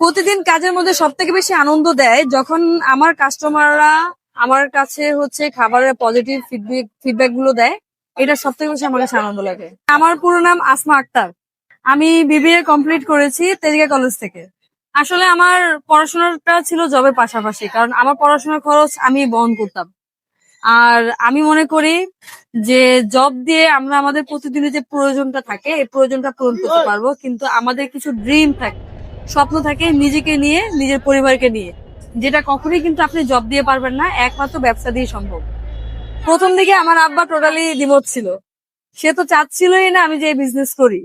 প্রতিদিন কাজের মধ্যে সব থেকে বেশি আনন্দ দেয় যখন আমার কাস্টমাররা আমার কাছে হচ্ছে খাবারের পজিটিভ ফিডব্যাক ফিডব্যাকগুলো দেয় এটা সব থেকে বেশি আমার কাছে আনন্দ লাগে। আমার পুরো নাম আসমা আক্তার। আমি বিবিএ কমপ্লিট করেছি তেজগা কলেজ থেকে। আসলে আমার পড়াশোনাটা ছিল জবের পাশাপাশি কারণ আমার পড়াশোনার খরচ আমি বহন করতাম। আর আমি মনে করি যে জব দিয়ে আমরা আমাদের প্রতিদিনের যে প্রয়োজনটা থাকে এই প্রয়োজনটা পূরণ করতে পারব কিন্তু আমাদের কিছু ড্রিম থাকে স্বপ্ন থাকে নিজেকে নিয়ে, নিজের পরিবারকে নিয়ে। যেটা কখনোই কিন্তু আপনি জব দিয়ে পারবেন না, একমাত্র ব্যবসা দিয়ে সম্ভব। প্রথম দিকে আমার আব্বা টোটালি ডিমোট ছিল। সে তো চাচ্ছিলই না আমি যে বিজনেস করি।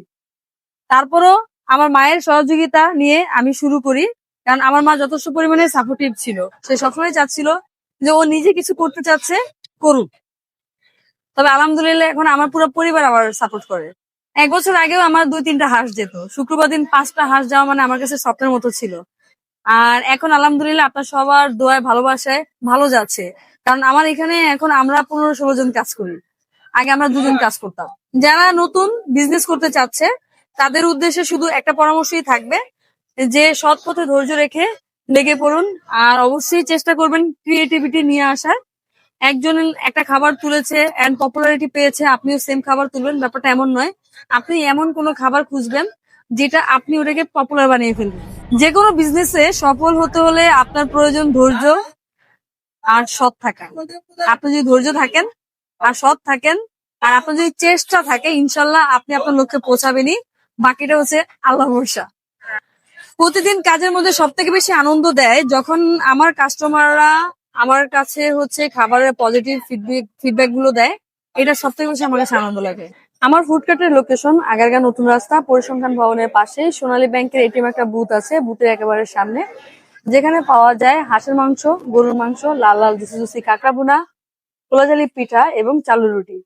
তারপরও আমার মায়ের সহযোগিতা নিয়ে আমি শুরু করি, কারণ আমার মা যথেষ্ট পরিমাণে সাপোর্টিভ ছিল। সে সবসময় চাচ্ছিল যে ও নিজে কিছু করতে চাচ্ছে, করুক। তবে আলহামদুলিল্লাহ এখন আমার পুরো পরিবার আমার সাপোর্ট করে। এক বছর আগেও আমার দুই তিনটা হাঁস যেত। শুক্রবার দিন পাঁচটা হাঁস যাওয়া মানে আমার কাছে স্বপ্নের মতো ছিল। আর এখন আলহামদুলিল্লাহ আপনার সবার দোয়ায় ভালোবাসায় ভালো যাচ্ছে। কারণ আমার এখানে এখন আমরা পনেরো ষোলো জন কাজ করি। আগে আমরা দুজন কাজ করতাম। যারা নতুন বিজনেস করতে চাচ্ছে, তাদের উদ্দেশ্যে শুধু একটা পরামর্শই থাকবে যে সৎ পথে ধৈর্য রেখে লেগে পড়ুন। আর অবশ্যই চেষ্টা করবেন ক্রিয়েটিভিটি নিয়ে আসার। একজন একটা খাবার তুলেছে এন্ড পপুলারিটি পেয়েছে, আপনিও সেম খাবার তুলবেন, ব্যাপারটা এমন নয়। আপনি এমন কোনো খাবার খুঁজবেন যেটা আপনি ওটাকে পপুলার বানিয়ে ফেলবেন। যে কোনো বিজনেসে সফল হতে হলে আপনার প্রয়োজন ধৈর্য আর সৎ থাকা। আপনি যদি ধৈর্য থাকেন আর সৎ থাকেন, আর আপনার যদি চেষ্টা থাকে, ইনশাল্লাহ আপনি আপনার লক্ষ্যে পৌঁছাবেনই। বাকিটা হচ্ছে আল্লাহ ভরসা। প্রতিদিন কাজের মধ্যে সব থেকে বেশি আনন্দ দেয় যখন আমার কাস্টমাররা আমার কাছে হচ্ছে খাবারের পজিটিভ ফিডব্যাক ফিডব্যাকগুলো দেয়। এটা সব থেকে বেশি আমার কাছে আনন্দ লাগে। আমার ফুডকার্টের লোকেশন আগারগা নতুন রাস্তা, পরিসংখ্যান ভবনের পাশে সোনালী ব্যাংকের এটিএম একটা বুথ আছে বুথের একেবারে সামনে। যেখানে পাওয়া যায় হাঁসের মাংস, গরুর মাংস, লাল লাল, জুসি জুসি কাঁকড়া বোনা কোলাজালি পিঠা এবং চালু রুটি।